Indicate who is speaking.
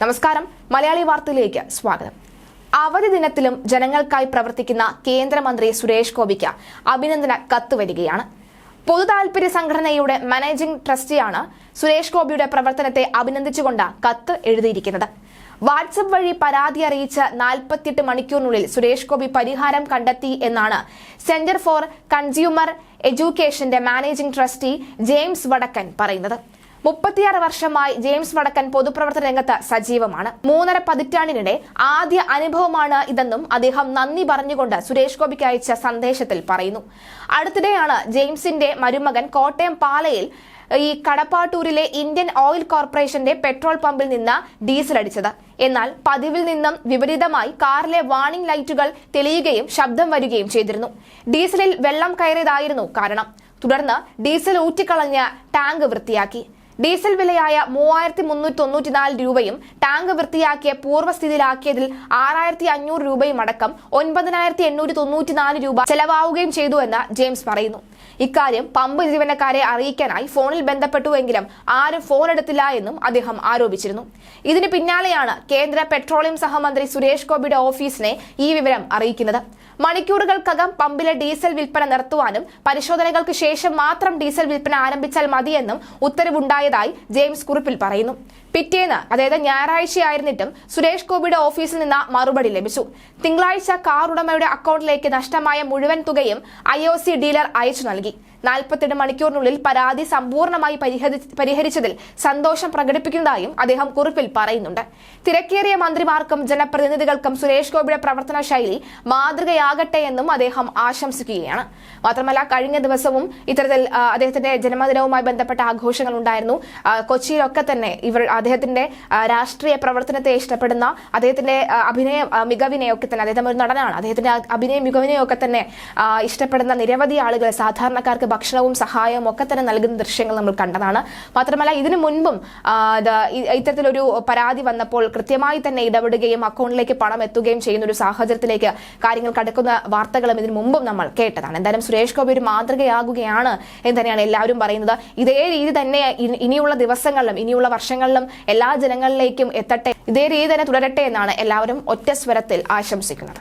Speaker 1: നമസ്കാരം. മലയാളി വാർത്തയിലേക്ക് സ്വാഗതം. അവധി ദിനത്തിലും ജനങ്ങൾക്കായി പ്രവർത്തിക്കുന്ന കേന്ദ്രമന്ത്രി സുരേഷ് ഗോപിക്ക് അഭിനന്ദന കത്ത് വരികയാണ് പൊതുതാൽപര്യ സംഘടനയുടെ മാനേജിംഗ് ട്രസ്റ്റിയാണ് സുരേഷ് ഗോപിയുടെ പ്രവർത്തനത്തെ അഭിനന്ദിച്ചുകൊണ്ട് കത്ത് എഴുതിയിരിക്കുന്നത്. വാട്സപ്പ് വഴി പരാതി അറിയിച്ച നാൽപ്പത്തിയെട്ട് മണിക്കൂറിനുള്ളിൽ സുരേഷ് ഗോപി പരിഹാരം കണ്ടെത്തി എന്നാണ് സെന്റർ ഫോർ കൺസ്യൂമർ എഡ്യൂക്കേഷന്റെ മാനേജിംഗ് ട്രസ്റ്റി ജെയിംസ് വടക്കൻ പറയുന്നത്. മുപ്പത്തിയാറ് വർഷമായി ജെയിംസ് വടക്കൻ പൊതുപ്രവർത്തന രംഗത്ത് സജീവമാണ്. മൂന്നര പതിറ്റാണ്ടിനിടെ ആദ്യ അനുഭവമാണ് ഇതെന്നും അദ്ദേഹം നന്ദി പറഞ്ഞുകൊണ്ട് സുരേഷ് ഗോപിക്ക് അയച്ച സന്ദേശത്തിൽ പറയുന്നു. അടുത്തിടെയാണ് ജെയിംസിന്റെ മരുമകൻ കോട്ടയം പാലയിൽ ഈ കടപ്പാട്ടൂരിലെ ഇന്ത്യൻ ഓയിൽ കോർപ്പറേഷന്റെ പെട്രോൾ പമ്പിൽ നിന്ന് ഡീസൽ അടിച്ചത്. എന്നാൽ പതിവിൽ നിന്നും വിപരീതമായി കാറിലെ വാണിംഗ് ലൈറ്റുകൾ തെളിയുകയും ശബ്ദം വരികയും ചെയ്തിരുന്നു. ഡീസലിൽ വെള്ളം കയറിയതായിരുന്നു കാരണം. തുടർന്ന് ഡീസൽ ഊറ്റിക്കളഞ്ഞ് ടാങ്ക് വൃത്തിയാക്കി. ഡീസൽ വിലയായ മൂവായിരത്തി മുന്നൂറ്റി തൊണ്ണൂറ്റിനാല് രൂപയും ടാങ്ക് വൃത്തിയാക്കിയ പൂർവസ്ഥിതിയിലാക്കിയതിൽ ആറായിരത്തി അഞ്ഞൂറ് രൂപയും അടക്കം ഒൻപതിനായിരത്തി എണ്ണൂറ്റി തൊണ്ണൂറ്റിനാല് രൂപ ചെലവാവുകയും ചെയ്തു എന്ന് ജെയിംസ് പറയുന്നു. ഇക്കാര്യം പമ്പ് ജീവനക്കാരെ അറിയിക്കാനായി ഫോണിൽ ബന്ധപ്പെട്ടുവെങ്കിലും ആരും ഫോൺ എടുത്തില്ല എന്നും അദ്ദേഹം ആരോപിച്ചിരുന്നു. ഇതിന് പിന്നാലെയാണ് കേന്ദ്ര പെട്രോളിയം സഹമന്ത്രി സുരേഷ് ഗോപിയുടെ ഓഫീസിനെ ഈ വിവരം അറിയിക്കുന്നത്. മണിക്കൂറുകൾക്കകം പമ്പിലെ ഡീസൽ വിൽപ്പന നിർത്തുവാനും പരിശോധനകൾക്ക് ശേഷം മാത്രം ഡീസൽ വിൽപ്പന ആരംഭിച്ചാൽ മതിയെന്നും ഉത്തരവുണ്ടായതായി ജെയിംസ് കുറിപ്പിൽ പറയുന്നു. പിറ്റേന്ന് അതായത് ഞായറാഴ്ചയായിരുന്നിട്ടും സുരേഷ് ഗോപിയുടെ ഓഫീസിൽ നിന്ന് മറുപടി ലഭിച്ചു. തിങ്കളാഴ്ച കാർ ഉടമയുടെ അക്കൗണ്ടിലേക്ക് നഷ്ടമായ മുഴുവൻ തുകയും ഐ ഡീലർ അയച്ചു നൽകി. നാൽപ്പത്തെട്ട് മണിക്കൂറിനുള്ളിൽ പരാതി സമ്പൂർണമായി പരിഹരിച്ചതിൽ സന്തോഷം പ്രകടിപ്പിക്കുന്നതായും അദ്ദേഹം കുറിപ്പിൽ പറയുന്നുണ്ട്. തിരക്കേറിയ മന്ത്രിമാർക്കും ജനപ്രതിനിധികൾക്കും സുരേഷ് ഗോപിയുടെ പ്രവർത്തന ശൈലി മാതൃകയാകട്ടെ എന്നും അദ്ദേഹം ആശംസിക്കുകയാണ്. മാത്രമല്ല കഴിഞ്ഞ ദിവസവും ഇത്തരത്തിൽ അദ്ദേഹത്തിന്റെ ജന്മദിനവുമായി ബന്ധപ്പെട്ട ആഘോഷങ്ങൾ ഉണ്ടായിരുന്നു. കൊച്ചിയിലൊക്കെ തന്നെ ഇവർ അദ്ദേഹത്തിന്റെ രാഷ്ട്രീയ പ്രവർത്തനത്തെ ഇഷ്ടപ്പെടുന്ന അദ്ദേഹത്തിന്റെ അഭിനയ മികവിനെ മികവിനെയൊക്കെ തന്നെ അദ്ദേഹം ഒരു നടനാണ്. അദ്ദേഹത്തിന്റെ അഭിനയ മികവിനെയൊക്കെ തന്നെ ഇഷ്ടപ്പെടുന്ന നിരവധി ആളുകൾ സാധാരണക്കാർക്ക് ഭക്ഷണവും സഹായവും ഒക്കെ തന്നെ നൽകുന്ന ദൃശ്യങ്ങൾ നമ്മൾ കണ്ടതാണ്. മാത്രമല്ല ഇതിനു മുൻപും ഇത്തരത്തിലൊരു പരാതി വന്നപ്പോൾ കൃത്യമായി തന്നെ ഇടപെടുകയും അക്കൗണ്ടിലേക്ക് പണം എത്തുകയും ചെയ്യുന്ന ഒരു സാഹചര്യത്തിലേക്ക് കാര്യങ്ങൾ കടക്കുന്ന വാർത്തകളും ഇതിനു മുമ്പും നമ്മൾ കേട്ടതാണ്. എന്തായാലും സുരേഷ് ഗോപി ഒരു മാതൃകയാകുകയാണ് എന്ന് തന്നെയാണ് എല്ലാവരും പറയുന്നത്. ഇതേ രീതി തന്നെ ഇനിയുള്ള ദിവസങ്ങളിലും ഇനിയുള്ള വർഷങ്ങളിലും എല്ലാ ജനങ്ങളിലേക്കും എത്തട്ടെ. ഇതേ രീതി തന്നെ തുടരട്ടെ എന്നാണ് എല്ലാവരും ഒറ്റ സ്വരത്തിൽ ആശംസിക്കുന്നത്.